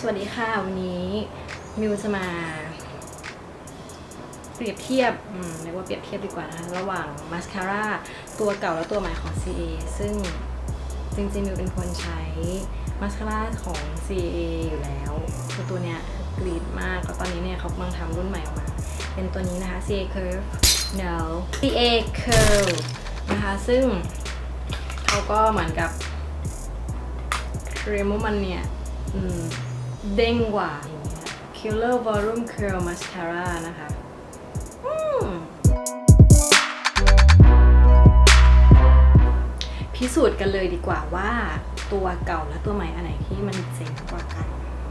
สวัสดีค่ะ วันนี้มิวจะมา เปรียบเทียบอืมเรียกว่าเปรียบเทียบดีกว่านะคะระหว่างมาสคาร่าตัวเก่าและตัวใหม่ของ CA ซึ่งจริงๆมิวเป็นคนใช้มาสคาร่าของ CA อยู่แล้วคือตัวเนี้ยกรีดมากแล้วตอนนี้เนี่ยเขากำลังทำรุ่นใหม่ออกมา เป็นตัวนี้นะคะ CA Curve no CA Curve นะคะซึ่งเขาก็เหมือนกับเครมว่ามันเนี่ยอืม เด้งกว่าอย่างเงี้ย Killer Volume Curl Mascara นะคะพิสูจน์กันเลยดีกว่าว่าตัวเก่าและตัวใหม่อันไหนที่มันเจ๋งกว่ากัน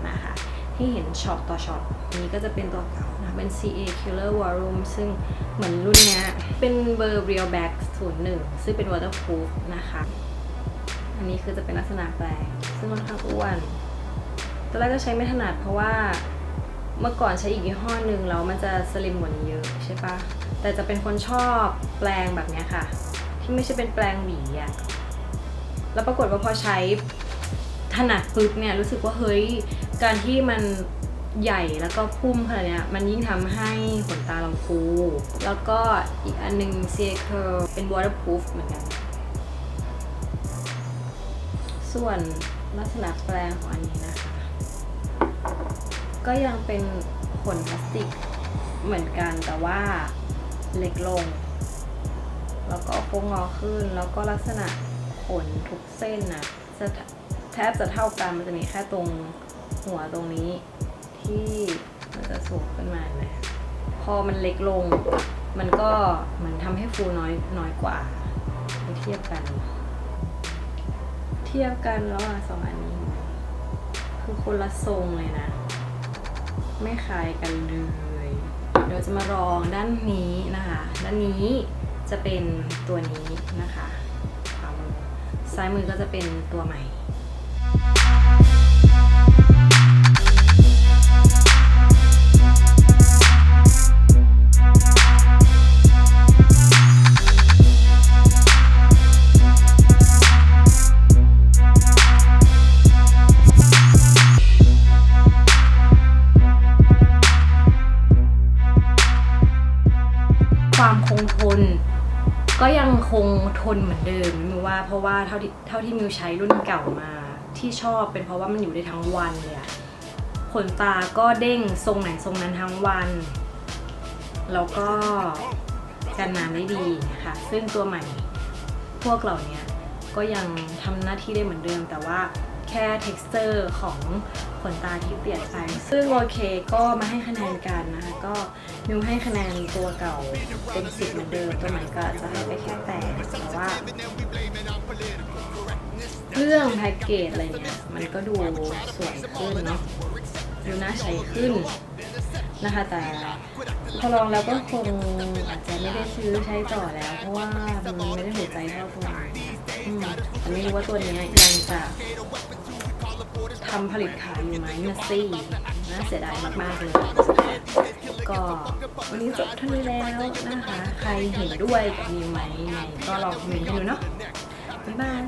นะคะ ที่เห็นช็อตต่อช็อตนี้ก็จะเป็นตัวเก่านะเป็น CA Killer Volume ซึ่งเหมือนรุ่นนี้เป็นเบอร์ Real Back 01 ซึ่งเป็น waterproof นะคะ อันนี้คือจะเป็นลักษณะแปลงซึ่งค่อนข้างอ้วน อนแรกก็ใช้ไม่ถนัดเพราะว่าเมื่อก่อนใช้อีกยี่ห้อหนึ่งแล้วมันจะสลิมกว่านี้เยอะใช่ปะแต่จะเป็นคนชอบแปลงแบบนี้ค่ะ ที่ไม่ใช่เป็นแปลงหวีอะแล้วปรากฏว่าพอใช้ถนัดปุ๊บเนี่ยรู้สึกว่าเฮ้ยการที่มันใหญ่แล้วก็พุ่มขนาดเนี้ยมันยิ่งทำให้ขนตาเราฟู แล้วก็อีกอันหนึง c a c u r เป็น waterproof เหมือนกัน ส่วนลักษณะแปลงของอันนี้นะคะ ก็ยังเป็นขนพลาสติกเหมือนกันแต่ว่าเล็กลง แล้วก็โค้งงอขึ้นแล้วก็ลักษณะขนทุกเส้นนะจะแทบจะเท่ากันมันจะมีแค่ตรงหัวตรงนี้ ที่มันจะสูงขึ้นมานไหมพอมันเล็กลง มันก็เหมือนทำให้ฟูน้อยน้อยกว่าเทียบกัน เทียบกันแล้วอะสองอันนี้ คือคนละทรงเลยนะ ไม่คล้ายกันเลย เดี๋ยวจะมาลองด้านนี้นะคะ ด้านนี้จะเป็นตัวนี้นะคะขวามือซ้ายมือก็จะเป็นตัวใหม่ ความคงทน ก็ยังคงทนเหมือนเดิมมิวว่าเพราะว่าเท่าที่เท่าที่มิวใช้รุ่นเก่ามาที่ชอบเป็นเพราะว่ามันอยู่ได้ทั้งวันเลยอะขนตาก็เด้งทรงไหนทรงนั้นทั้งวัน แล้วก็กันน้ำได้ดีนะคะซึ่งตัวใหม่พวกเหล่านี้ก็ยังทำหน้าที่ได้เหมือนเดิมแต่ว่า แค่ texture ของขนตาที่เปลี่ยนไป ซึ่งโอเคก็มาให้คะแนนกันนะคะ ก็มิวให้คะแนนตัวเก่าเป็นสิบเหมือนเดิม ตัวใหม่ก็จะให้ไปแค่แปดแต่ว่าเรื่องแพ็กเกจอะไรเนี่ย มันก็ดูสวยขึ้นเนาะดูน่าใช้ขึ้นนะคะ แต่พอลองแล้วก็คงอาจจะไม่ได้ซื้อใช้ต่อแล้ว เพราะว่ามันไม่ได้หัวใจเท่าตัวอืมแต่ไม่รู้ว่าตัวนี้ยังจะำผลิตขายอยู่ไหมนะสิน่าเสียดายมากๆเลย ก็วันนี้จบเท่านี้แล้วนะคะ ใครเห็นด้วยกับมิวไหมยังไงก็ลองคอมเมนต์กันดูเนาะบ๊ายบาย